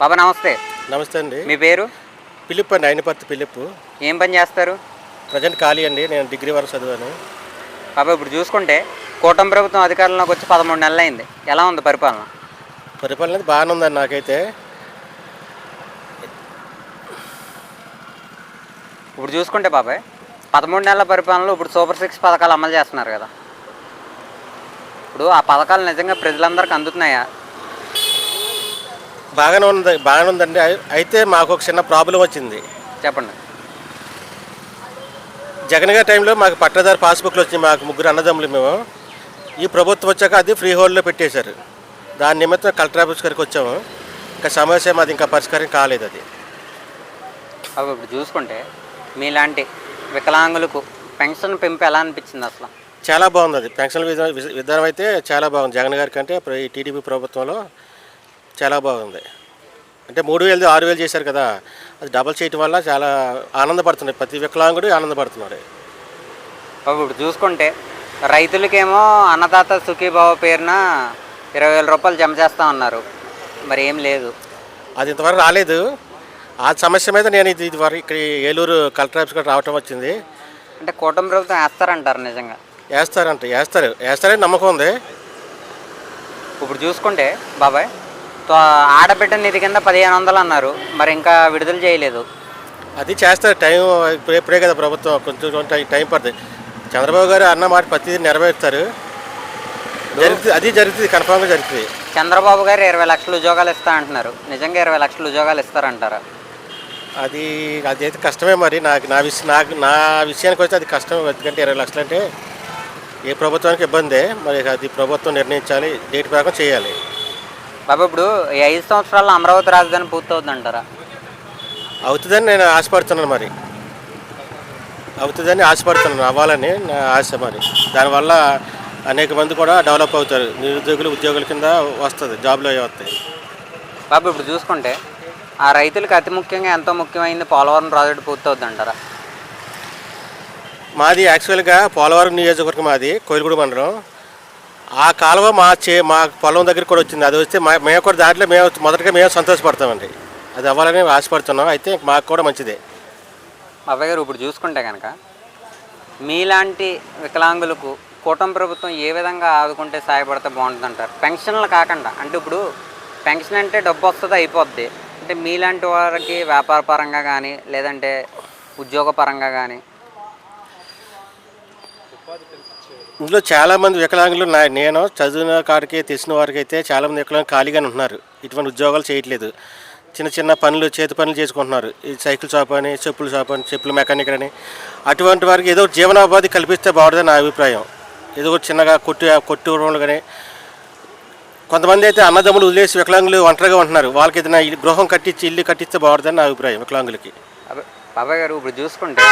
బాబా నమస్తే. నమస్తే అండి. మీ పేరు? పిలిప్ అండి అయినపర్తి పిలిప్. ఏం పని చేస్తారు? ప్రజెంట్ ఖాళీ అండి నేను డిగ్రీ వరకు చదివాను. బాబా ఇప్పుడు చూసుకుంటే కూటమి ప్రభుత్వం అధికారంలోకి వచ్చి పదమూడు నెలలు అయింది ఎలా ఉంది పరిపాలన? పరిపాలన అనేది బాగానే ఉందండి నాకైతే. ఇప్పుడు చూసుకుంటే బాబాయ్ పదమూడు నెలల పరిపాలనలో ఇప్పుడు సూపర్ సిక్స్ పథకాలు అమలు చేస్తున్నారు కదా. ఇప్పుడు ఆ పథకాలు నిజంగా ప్రజలందరికీ అందుతున్నాయా? బాగానే ఉంది బాగానే ఉందండి. అయి- అయితే మాకు ఒక చిన్న ప్రాబ్లం వచ్చింది. చెప్పండి. జగన్ గారి టైంలో మాకు పట్టదారు పాస్బుక్లు వచ్చింది మాకు ముగ్గురు అన్నదమ్ములు మేము. ఈ ప్రభుత్వం వచ్చాక అది ఫ్రీ హోల్డ్లో పెట్టేశారు. దాని నిమిత్తం కలెక్టర్ ఆఫీస్ గారికి వచ్చాము. ఇంకా సమస్య మాది ఇంకా పరిష్కారం కాలేదు అది. అవి ఇప్పుడు చూసుకుంటే మీలాంటి వికలాంగులకు పెన్షన్ పెంపు ఎలా అనిపించింది అసలు? చాలా బాగుంది అది. పెన్షన్ విధానం అయితే చాలా బాగుంది. జగన్ గారి కంటే టీడీపీ ప్రభుత్వంలో చాలా బాగుంది. అంటే మూడు వేలు ఆరు వేలు చేశారు కదా అది డబల్ చేయటం వల్ల చాలా ఆనందపడుతున్నాయి. ప్రతి వికలాంగుడు ఆనందపడుతున్నాడు. బాబు ఇప్పుడు చూసుకుంటే రైతులకేమో అన్నదాత సుఖీభావ పేరున ఇరవై వేల రూపాయలు జమ చేస్తా ఉన్నారు. మరి ఏం లేదు. అది ఇంతవరకు రాలేదు. ఆ సమస్య మీద నేను ఇది ఇది వరకు ఇక్కడ ఏలూరు కలెక్టర్ ఆఫీస్ కూడా రావటం వచ్చింది. అంటే కూటమి ప్రభుత్వం వేస్తారంటారు నిజంగా. వేస్తారంట వేస్తారు. వేస్తారని నమ్మకం ఉంది. ఇప్పుడు చూసుకుంటే బాబాయ్ ఆడబిడ్డ నిధి కింద పదిహేను వందలు అన్నారు. మరి ఇంకా విడుదల చేయలేదు. అది చేస్తారు. టైం ఇప్పుడే ఇప్పుడే కదా ప్రభుత్వం. కొంచెం కొంచెం టైం- పడుతుంది. చంద్రబాబు గారు అన్న మాట ప్రతిదీ నెరవేరుస్తారు. జరుగుతుంది. అది జరుగుతుంది. కన్ఫామ్గా జరుగుతుంది. చంద్రబాబు గారు ఇరవై లక్షల ఉద్యోగాలు ఇస్తా అంటున్నారు. నిజంగా ఇరవై లక్షల ఉద్యోగాలు ఇస్తారంటారా? అది అది అయితే కష్టమే మరి. నాకు నా విషయం నాకు నా విషయానికి వస్తే అది కష్టం ఎందుకంటే ఇరవై లక్షలు అంటే ఏ ప్రభుత్వానికి ఇబ్బందే. మరి అది ప్రభుత్వం నిర్ణయించాలి. డేట్ ప్రకారం చేయాలి. బాబా ఇప్పుడు ఈ ఐదు సంవత్సరాల్లో అమరావతి రాజధాని పూర్తవుతుంది అంటారా అవుతుందని నేను ఆశపడుతున్నాను మరి. అవుతుందని ఆశపడుతున్నాను అవ్వాలని నా ఆశ మరి. దానివల్ల అనేక మంది కూడా డెవలప్ అవుతారు. నిరుద్యోగులు ఉద్యోగుల కింద వస్తుంది జాబ్లో వస్తాయి. బాబు ఇప్పుడు చూసుకుంటే ఆ రైతులకు అతి ముఖ్యంగా ఎంతో ముఖ్యమైనది పోలవరం ప్రాజెక్టు పూర్తవుద్ది అంటారా మాది యాక్చువల్గా పోలవరం నియోజకవర్గం మాది కోయిలగూడ మండలం. ఆ కాలువ మా చే మా పొలం దగ్గర కూడా వచ్చింది. అది వస్తే మా మేము కూడా దాంట్లో మేము మొదటగా మేము సంతోషపడతామండి. అది అవ్వాలని ఆశపడుతున్నాం. అయితే మాకు కూడా మంచిదే. అబ్బాయి గారు ఇప్పుడు చూసుకుంటే కనుక మీలాంటి వికలాంగులకు కూటమి ప్రభుత్వం ఏ విధంగా ఆదుకుంటే సహాయపడితే బాగుంటుంది అంటారు పెన్షన్లు కాకుండా అంటే ఇప్పుడు పెన్షన్ అంటే డబ్బు వస్తుంది అయిపోద్ది. అంటే మీలాంటి వారికి వ్యాపార పరంగా కానీ లేదంటే ఉద్యోగ పరంగా కానీ ఇందులో చాలామంది వికలాంగులు నా నేను చదివిన కాడికి తెలిసిన వారికి అయితే చాలామంది వికలాంగులు ఖాళీగానే ఉన్నారు ఇటువంటి ఉద్యోగాలు చేయట్లేదు. చిన్న చిన్న పనులు చేతి పనులు చేసుకుంటున్నారు. ఈ సైకిల్ షాప్ అని చెప్పుల షాప్ అని చెప్పుల మెకానిక్ అని. అటువంటి వారికి ఏదో జీవనోపాధి కల్పిస్తే బాగుంటుందని నా అభిప్రాయం. ఏదో ఒకటి చిన్నగా కొట్టు కొట్టు కానీ. కొంతమంది అయితే అన్నదమ్ములు వదిలేసి వికలాంగులు ఒంటరిగా ఉంటున్నారు. వాళ్ళకి ఏదైనా గృహం కట్టించి ఇల్లు కట్టిస్తే బాగుంటుందని నా అభిప్రాయం వికలాంగులకి. బాబాయ్ బాబాయ్ గారు ఇప్పుడు చూసుకుంటే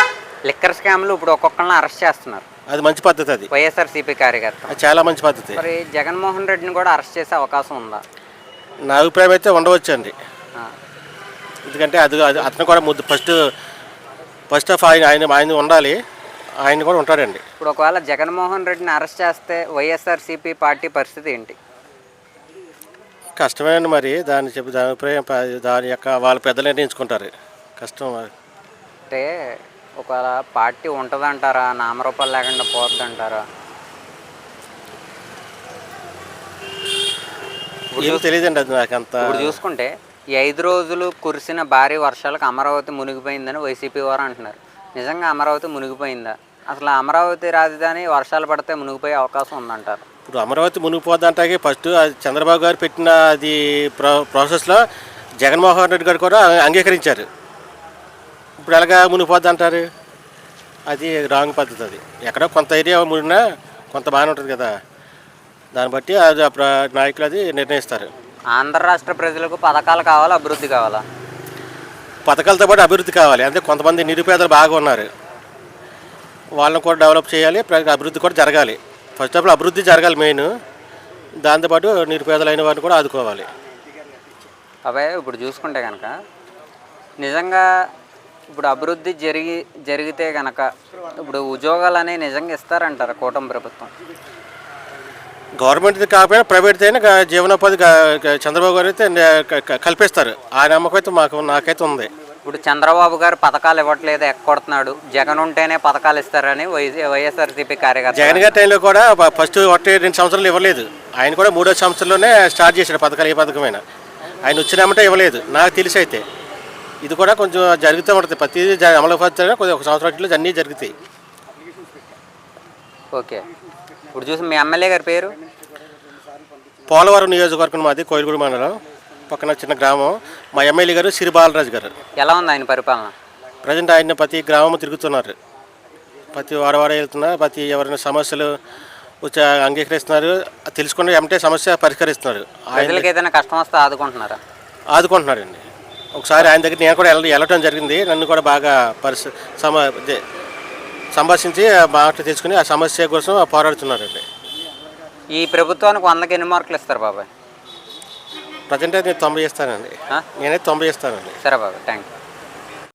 లిక్కర్ స్కామ్లు ఇప్పుడు ఒక్కొక్కరిని అరెస్ట్ చేస్తున్నారు. అది మంచి పద్ధతి అది. వైఎస్ఆర్సీపీ కార్యకర్త. అది చాలా మంచి పద్ధతి. మరి జగన్మోహన్ రెడ్డిని కూడా అరెస్ట్ చేసే అవకాశం ఉందా? నా అభిప్రాయం అయితే ఉండవచ్చండి. ఆ. ఎందుకంటే అది అది అతను కూడా ముద్దు ఫస్ట్ ఫస్ట్ ఆఫ్ ఆయన ఆయన ఆయన ఉండాలి. ఆయన కూడా ఉంటాడండి. ఇప్పుడు ఒకవేళ జగన్మోహన్ రెడ్డిని అరెస్ట్ చేస్తే వైఎస్ఆర్సీపీ పార్టీ పరిస్థితి ఏంటి? కష్టమేనండి మరి. దాన్ని చెప్పి దాని అభిప్రాయం ప- దాని యొక్క వాళ్ళ పెద్దలు నిర్ణయించుకుంటారు. కష్టం. అంటే ఒకవేళ పార్టీ ఉంటుందంటారా? నామరూపాలు లేకుండా పోద్దంటారా ఏం తెలియదండి అది ఇప్పుడు చూసుకుంటే ఈ ఐదు రోజులు కురిసిన భారీ వర్షాలకు అమరావతి మునిగిపోయిందని వైసీపీ వారు అంటున్నారు. నిజంగా అమరావతి మునిగిపోయిందా? అసలు అమరావతి రాజధాని వర్షాలు పడితే మునిగిపోయే అవకాశం ఉందంటారు. ఇప్పుడు అమరావతి మునిగిపోద్దంటాకి ఫస్ట్ చంద్రబాబు గారు పెట్టిన అది ప్రో ప్రాసెస్లో జగన్మోహన్ రెడ్డి గారు కూడా అంగీకరించారు. ఇప్పుడు ఎలాగా మునిగిపోద్ది అంటారు? అది రాంగ్ పద్ధతి అది. ఎక్కడో కొంత ఏరియా మునిగినా కొంత బాగానే ఉంటుంది కదా. దాన్ని బట్టి అది నాయకులు అది నిర్ణయిస్తారు. ఆంధ్ర రాష్ట్ర ప్రజలకు పథకాలు కావాలా అభివృద్ధి కావాలా? పథకాలతో పాటు అభివృద్ధి కావాలి. అంటే కొంతమంది నిరుపేదలు బాగా ఉన్నారు. వాళ్ళని కూడా డెవలప్ చేయాలి అభివృద్ధి కూడా జరగాలి. ఫస్ట్ ఆఫ్ ఆల్ అభివృద్ధి జరగాలి మెయిన్. దాంతోపాటు నిరుపేదలైన వారిని కూడా ఆదుకోవాలి. అవే ఇప్పుడు చూసుకుంటే కనుక నిజంగా ఇప్పుడు అభివృద్ధి జరిగి జరిగితే కనుక ఇప్పుడు ఉద్యోగాలు అనేవి నిజంగా ఇస్తారంటారు కూటమి ప్రభుత్వం? గవర్నమెంట్ కాకపోయినా ప్రైవేట్ అయినా జీవనోపాధి చంద్రబాబు గారు అయితే కల్పిస్తారు. ఆ నమ్మకం అయితే మాకు నాకైతే ఉంది. ఇప్పుడు చంద్రబాబు గారు పథకాలు ఇవ్వట్లేదు ఎక్కొడుతున్నాడు. జగన్ ఉంటేనే పథకాలు ఇస్తారని వైఎస్ఆర్సీపీ కార్యకర్త జగన్ గారి టైంలో కూడా ఫస్ట్ ఒకటి రెండు సంవత్సరాలు ఇవ్వలేదు. ఆయన కూడా మూడో సంవత్సరంలోనే స్టార్ట్ చేశాడు పథకాలు ఏ పథకమైనా. ఆయన వచ్చినామంటే ఇవ్వలేదు. నాకు తెలిసి అయితే. ఇది కూడా కొంచెం జరుగుతూ ఉంటుంది ప్రతిదీ అమలు పరుస్తానే కొద్దిగా ఒక సంవత్సరం అన్నీ జరుగుతాయి. ఓకే. ఇప్పుడు చూసి మీ ఎమ్మెల్యే గారి పేరు? పోలవరం నియోజకవర్గం మాది కోయిలగూడ మండలం. పక్కన చిన్న గ్రామం. మా ఎమ్మెల్యే గారు సిరి బాలరాజు గారు. ఎలా ఉంది ఆయన పరిపాలన? ప్రజెంట్ ఆయన ప్రతి గ్రామం తిరుగుతున్నారు. ప్రతి వాడవాడ వెళ్తున్నారు ప్రతి ఎవరైనా సమస్యలు వచ్చి అంగీకరిస్తున్నారు. తెలుసుకుని ఏమంటే సమస్య పరిష్కరిస్తున్నారు. ప్రజలకు ఏదైనా కష్టం వస్తే ఆదుకుంటున్నారా? ఆదుకుంటున్నారండి. ఒకసారి ఆయన దగ్గర నేను కూడా వెళ్ళ వెళ్ళటం జరిగింది. నన్ను కూడా బాగా పరిస్థితి సమ సంభాషించి మాట తెలుసుకుని ఆ సమస్య కోసం పోరాడుతున్నారండి. ఈ ప్రభుత్వానికి వందకి ఎన్ని మార్కులు ఇస్తారు బాబాయ్? ప్రజెంట్ అయితే నేను తొంభై ఇస్తానండి? నేనైతే తొంభై ఇస్తానండి. సరే బాబాయ్ థ్యాంక్ యూ